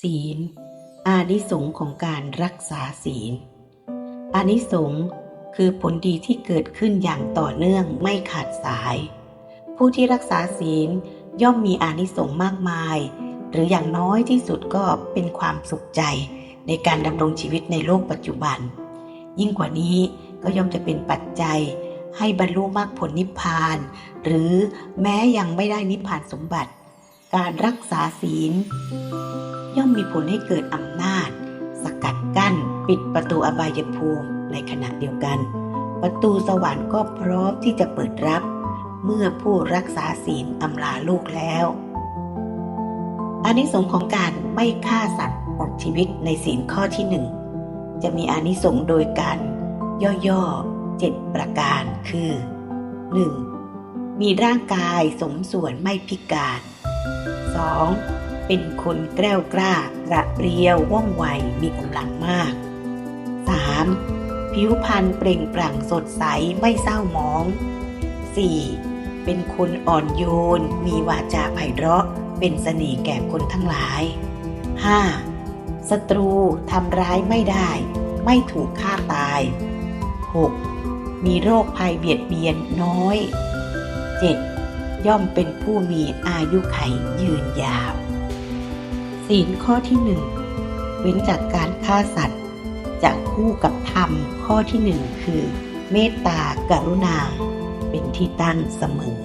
ศีล อานิสงของการรักษาศีล อานิสงคือผลดีที่เกิดขึ้นอย่างต่อเนื่องไม่ขาดสาย ผู้ที่รักษาศีลย่อมมีอานิสงส์มากมาย หรืออย่างน้อยที่สุดก็เป็นความสุขใจในการดำรงชีวิตในโลกปัจจุบัน ยิ่งกว่านี้ก็ย่อมจะเป็นปัจจัยให้บรรลุมรรคผลนิพพาน หรือแม้ยังไม่ได้นิพพานสมบัติ การรักษาศีล ย่อมมีผลให้เกิดอำนาจ สกัดกั้น ปิดประตูอบายภูมิในขณะเดียวกัน ประตูสวรรค์ก็พร้อมที่จะเปิดรับ เมื่อผู้รักษาศีลอำลาลูกแล้วอานิสงส์ของการไม่ฆ่าสัตว์ตัดชีวิตในศีลข้อที่หนึ่งจะมีอานิสงส์โดยการย่อๆเจ็ดประการคือ 1. มีร่างกายสมส่วนไม่พิการ 2. เป็นคนแกล้วกล้ากระเรียวว่องไวมีกำลังมาก 3. ผิวพรรณเปล่งปลั่งสดใสไม่เศร้าหมอง 4. เป็นคนอ่อนโยน มีวาจาไพเราะ เป็นเสน่ห์แก่คนทั้งหลาย 5. ศัตรูทำร้ายไม่ได้ ไม่ถูกฆ่าตาย 6. มีโรคภัยเบียดเบียนน้อย 7. ย่อมเป็นผู้มีอายุไขยืนยาว ศีลข้อที่หนึ่งเว้นจากการฆ่าสัตว์จะคู่กับธรรมข้อที่หนึ่งคือ เมตตากรุณา เป็นที่ตั้งเสมอ